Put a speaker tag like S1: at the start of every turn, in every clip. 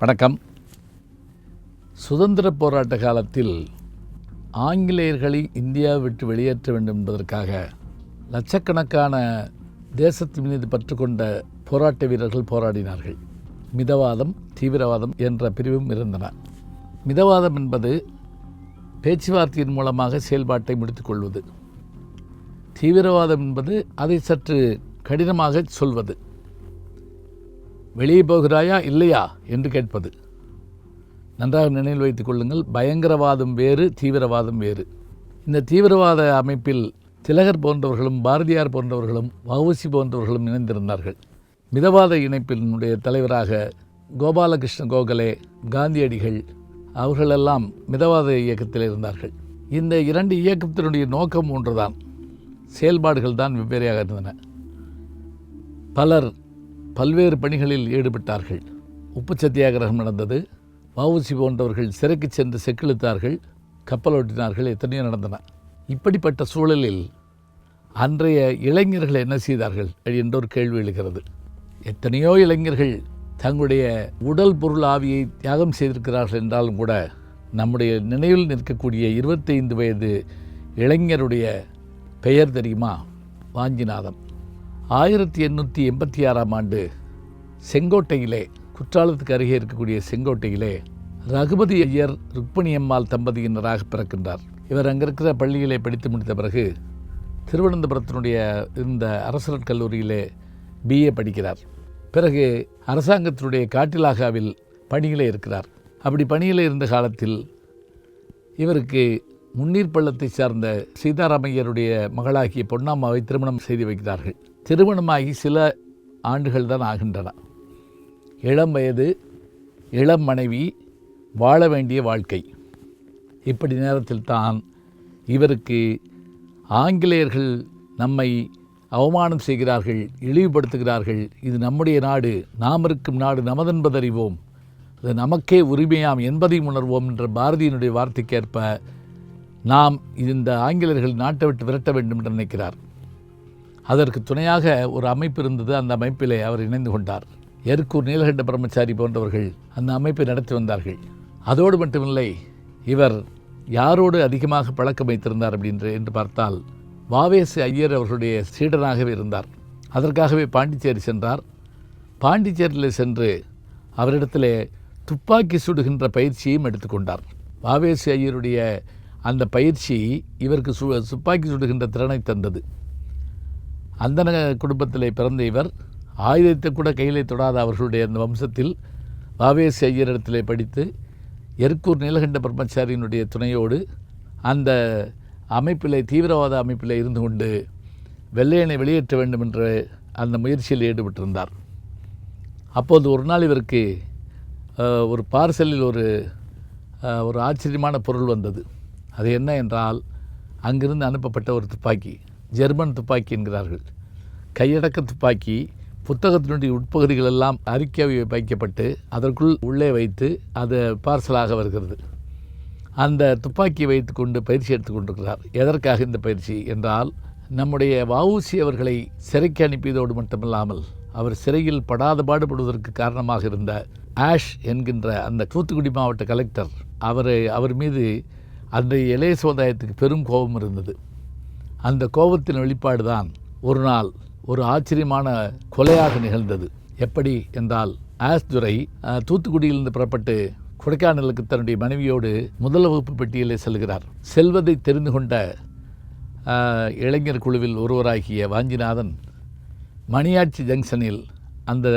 S1: வணக்கம். சுதந்திர போராட்ட காலத்தில் ஆங்கிலேயர்களை இந்தியா விட்டு வெளியேற்ற வேண்டும் என்பதற்காக லட்சக்கணக்கான தேசத்தின் மீது பற்று கொண்ட போராட்ட வீரர்கள் போராடினார்கள். மிதவாதம் தீவிரவாதம் என்ற பிரிவும் இருந்தன. மிதவாதம் என்பது பேச்சுவார்த்தையின் மூலமாக செயல்பாட்டை முடித்துக்கொள்வது தீவிரவாதம் என்பது அதை சற்று கடினமாக சொல்வது. வெளியே போகிறாயா இல்லையா என்று கேட்பது. நன்றாக நினைவில் வைத்துக் கொள்ளுங்கள் பயங்கரவாதம் வேறு தீவிரவாதம் வேறு. இந்த தீவிரவாத அமைப்பில் திலகர் போன்றவர்களும் பாரதியார் போன்றவர்களும் வவுசி போன்றவர்களும் இணைந்திருந்தார்கள். மிதவாத இணைப்பினுடைய தலைவராக கோபாலகிருஷ்ண கோகலே காந்தியடிகள் அவர்களெல்லாம் மிதவாத இயக்கத்தில் இருந்தார்கள். இந்த இரண்டு இயக்கத்தினுடைய நோக்கம் ஒன்றுதான். செயல்பாடுகள் தான் வெவ்வேறையாக இருந்தன. பலர் பல்வேறு பணிகளில் ஈடுபட்டார்கள். உப்பு சத்தியாகிரகம் நடந்தது. வவுசி போன்றவர்கள் சிறைக்கு சென்று செக்கிழுத்தார்கள். கப்பலோட்டினார்கள் எத்தனையோ நடந்தன. இப்படிப்பட்ட சூழலில் அன்றைய இளைஞர்கள் என்ன செய்தார்கள் என்ற ஒரு கேள்வி எழுகிறது. எத்தனையோ இளைஞர்கள் தங்களுடைய உடல் பொருள் ஆவியை தியாகம் செய்திருக்கிறார்கள் என்றாலும் கூட நம்முடைய நினைவில் நிற்கக்கூடிய இருபத்தைந்து வயது இளைஞருடைய பெயர் தெரியுமா? வாஞ்சிநாதன். ஆயிரத்தி எண்ணூற்றி எண்பத்தி ஆறாம் ஆண்டு செங்கோட்டையிலே குற்றாலத்துக்கு அருகே இருக்கக்கூடிய செங்கோட்டையிலே ரகுபதி ஐயர் ருக்மணி அம்மாள் தம்பதியினராக பிறக்கின்றார். இவர் அங்கே இருக்கிற பள்ளியிலே படித்து முடித்த பிறகு திருவனந்தபுரத்தினுடைய இந்த அரசர் கல்லூரியிலே பிஏ படிக்கிறார். பிறகு அரசாங்கத்தினுடைய காட்டிலாகாவில் பணியிலே இருக்கிறார். அப்படி பணியில் இருந்த காலத்தில் இவருக்கு முன்னீர் பள்ளத்தை சார்ந்த சீதாராமையருடைய மகளாகிய பொன்னாம்மாவை திருமணம் செய்து வைக்கிறார்கள். திருமணமாகி சில ஆண்டுகள் தான் ஆகின்றன. இளம் வயது இளம் மனைவி வாழ வேண்டிய வாழ்க்கை. இப்படி நேரத்தில் தான் இவருக்கு ஆங்கிலேயர்கள் நம்மை அவமானம் செய்கிறார்கள் இழிவுபடுத்துகிறார்கள். இது நம்முடைய நாடு நாம் இருக்கும் நாடு நமதென்பதறிவோம். அது நமக்கே உரிமையாம் என்பதையும் உணர்வோம் என்ற பாரதியினுடைய வார்த்தைக்கேற்ப நாம் இந்த ஆங்கிலேயர்கள் நாட்டை விட்டு விரட்ட வேண்டும் என்று நினைக்கிறார். அதற்கு துணையாக ஒரு அமைப்பு இருந்தது. அந்த அமைப்பிலே அவர் இணைந்து கொண்டார். எருக்கூர் நீலகண்ட பிரம்மச்சாரி போன்றவர்கள் அந்த அமைப்பை நடத்தி வந்தார்கள். அதோடு மட்டுமில்லை இவர் யாரோடு அதிகமாக பழக்கம் வைத்திருந்தார் அப்படின்ற என்று பார்த்தால் வாவேசு ஐயர் அவர்களுடைய சீடனாகவே இருந்தார். அதற்காகவே பாண்டிச்சேரி சென்றார். பாண்டிச்சேரியில் சென்று அவரிடத்திலே துப்பாக்கி சுடுகின்ற பயிற்சியையும் எடுத்துக்கொண்டார் வாவேசு ஐயருடைய அந்த பயிற்சி இவருக்கு சு துப்பாக்கி சுடுகின்ற திறனை தந்தது. அந்தன குடும்பத்தில் பிறந்த இவர் ஆயுதத்தை கூட கையிலே தொடாத அவர்களுடைய அந்த வம்சத்தில் வாவேசி ஐயரிடத்திலே படித்து எர்க்கூர் நீலகண்ட பிரம்மச்சாரியினுடைய துணையோடு அந்த அமைப்பிலே தீவிரவாத அமைப்பிலே இருந்து கொண்டு வெள்ளையனை வெளியேற்ற வேண்டும் என்ற அந்த முயற்சியில் ஈடுபட்டிருந்தார். அப்போது ஒரு நாள் இவருக்கு ஒரு பார்சலில் ஒரு ஒரு ஆச்சரியமான பொருள் வந்தது. அது என்ன என்றால் அங்கிருந்து அனுப்பப்பட்ட ஒரு துப்பாக்கி. ஜெர்மன் துப்பாக்கி என்கிறார்கள். கையடக்க துப்பாக்கி புத்தகத்தினுடைய உட்பகுதிகள் எல்லாம் அறிக்கை வைக்கப்பட்டு அதற்குள் உள்ளே வைத்து அது பார்சலாக வருகிறது. அந்த துப்பாக்கியை வைத்துக்கொண்டு பயிற்சி எடுத்துக் கொண்டிருக்கிறார். எதற்காக இந்த பயிற்சி என்றால் நம்முடைய வவுசி அவர்களை சிறைக்கு அனுப்பியதோடு மட்டுமில்லாமல் அவர் சிறையில் படாத பாடுபடுவதற்கு காரணமாக இருந்த ஆஷ் என்கின்ற அந்த தூத்துக்குடி மாவட்ட கலெக்டர் அவரை அவர் மீது அன்றைய இளைய சமுதாயத்துக்கு பெரும் கோபம் இருந்தது. அந்த கோபத்தின் வெளிப்பாடு தான் ஒரு நாள் ஒரு ஆச்சரியமான கொலையாக நிகழ்ந்தது. எப்படி என்றால் ஆஸ்துரை தூத்துக்குடியிலிருந்து புறப்பட்டு கொடைக்கானலுக்கு தன்னுடைய மனைவியோடு முதல் வகுப்பு பெட்டியிலே செல்கிறார். செல்வதை தெரிந்து கொண்ட இளைஞர் குழுவில் ஒருவராகிய வாஞ்சிநாதன் மணியாட்சி ஜங்ஷனில் அந்த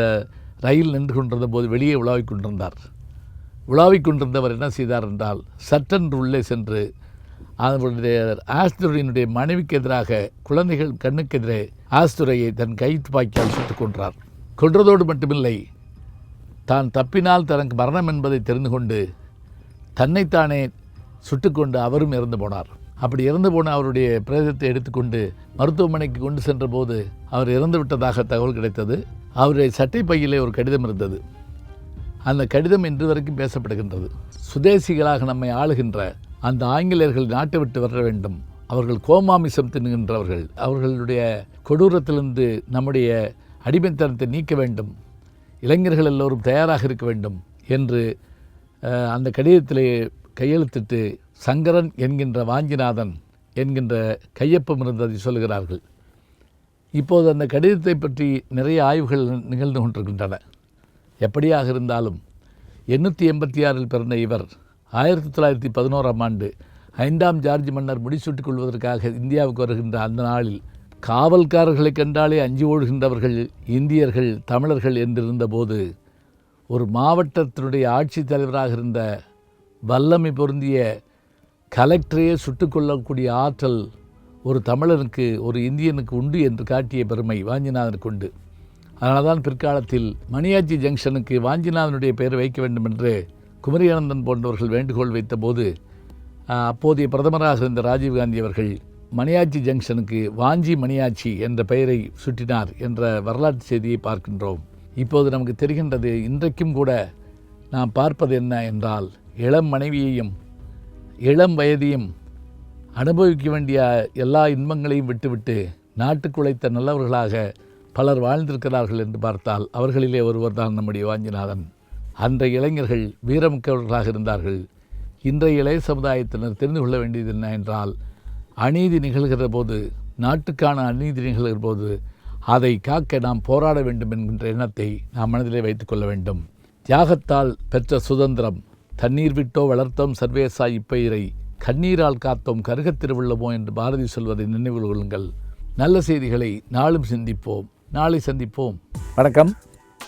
S1: ரயில் நின்று கொண்டிருந்த போது வெளியே உலாவிக் கொண்டிருந்தார். உலாவிக் கொண்டிருந்தவர் என்ன செய்தார் என்றால் சட்டென்று உள்ளே சென்று அவருடைய ஆஸ்துரையினுடைய மனைவிக்கு எதிராக குழந்தைகள் கண்ணுக்கு எதிரே ஆஸ்துரையை தன் கை துப்பாக்கியால் சுட்டுக் கொன்றார். கொன்றதோடு மட்டுமில்லை தான் தப்பினால் தனக்கு மரணம் என்பதை தெரிந்து கொண்டு தன்னைத்தானே சுட்டுக்கொண்டு அவரும் இறந்து போனார். அப்படி இறந்து போன அவருடைய பிரேதத்தை எடுத்துக்கொண்டு மருத்துவமனைக்கு கொண்டு சென்றபோது அவர் இறந்து விட்டதாக தகவல் கிடைத்தது. அவருடைய சட்டை பையிலே ஒரு கடிதம் இருந்தது. அந்த கடிதம் இன்று வரைக்கும் பேசப்படுகின்றது. சுதேசிகளாக நம்மை ஆளுகின்ற அந்த ஆங்கிலேயர்கள் நாட்டை விட்டு வர வேண்டும். அவர்கள் கோமாமிசம் தின்னுகின்றவர்கள் அவர்களுடைய கொடூரத்திலிருந்து நம்முடைய அடிமைத்தனத்தை நீக்க வேண்டும். இளைஞர்கள் எல்லோரும் தயாராக இருக்க வேண்டும் என்று அந்த கடிதத்திலே கையெழுத்திட்டு சங்கரன் என்கின்ற வாஞ்சிநாதன் என்கின்ற கையொப்பம் இருந்ததை சொல்கிறார்கள். இப்போது அந்த கடிதத்தை பற்றி நிறைய ஆய்வுகள் நிகழ்ந்து கொண்டிருக்கின்றன. எப்படியாக இருந்தாலும் எண்ணூற்றி எண்பத்தி ஆறில் பிறந்த இவர் ஆயிரத்தி தொள்ளாயிரத்தி பதினோராம் ஆண்டு ஐந்தாம் ஜார்ஜ் மன்னர் முடிசூட்டிக் கொள்வதற்காக இந்தியாவுக்கு வருகின்ற அந்த நாளில் காவல்காரர்களை கண்டாலே அஞ்சி ஓடுகின்றவர்கள் இந்தியர்கள் தமிழர்கள் என்றிருந்தபோது ஒரு மாவட்டத்தினுடைய ஆட்சித் தலைவராக இருந்த வல்லமை பொருந்திய கலெக்டரையே சுட்டுக்கொள்ளக்கூடிய ஆற்றல் ஒரு தமிழனுக்கு ஒரு இந்தியனுக்கு உண்டு என்று காட்டிய பெருமை வாஞ்சிநாதனுக்கு உண்டு அதனால்தான் தான் பிற்காலத்தில் மணியாச்சி ஜங்ஷனுக்கு வாஞ்சிநாதனுடைய பெயர் வைக்க வேண்டும் என்று குமரியானந்தன் போன்றவர்கள் வேண்டுகோள் வைத்தபோது அப்போதைய பிரதமராக இருந்த ராஜீவ்காந்தி அவர்கள் மணியாச்சி ஜங்ஷனுக்கு வாஞ்சி மணியாச்சி என்ற பெயரை சுட்டினார் என்ற வரலாற்று செய்தியை பார்க்கின்றோம். இப்போது நமக்கு தெரிகின்றது இன்றைக்கும் கூட நாம் பார்ப்பது என்ன என்றால் இளம் மனைவியையும் இளம் வயதையும் அனுபவிக்க வேண்டிய எல்லா இன்பங்களையும் விட்டுவிட்டு நாட்டுக்குழைத்த நல்லவர்களாக பலர் வாழ்ந்திருக்கிறார்கள் என்று பார்த்தால் அவர்களிலே ஒருவர் தான் நம்முடைய வாஞ்சிநாதன். அந்த இளைஞர்கள் வீரமிக்கவர்களாக இருந்தார்கள். இன்றைய இளைய சமுதாயத்தினர் தெரிந்து கொள்ள வேண்டியது என்ன என்றால் அநீதி நிகழ்கிற போது நாட்டுக்கான அநீதி நிகழ்கிற போது அதை காக்க நாம் போராட வேண்டும் என்கின்ற எண்ணத்தை நாம் மனதிலே வைத்துக்கொள்ள வேண்டும். தியாகத்தால் பெற்ற சுதந்திரம் தண்ணீர் விட்டோ வளர்த்தோம் சர்வேசா இப்பயிரை கண்ணீரால் காத்தோம் கருகத்திருவுள்ளமோ என்று பாரதி சொல்வதை நினைவில் கொள்ளுங்கள். நல்ல செய்திகளை நாளும் சிந்திப்போம். நாளை சந்திப்போம். வணக்கம்.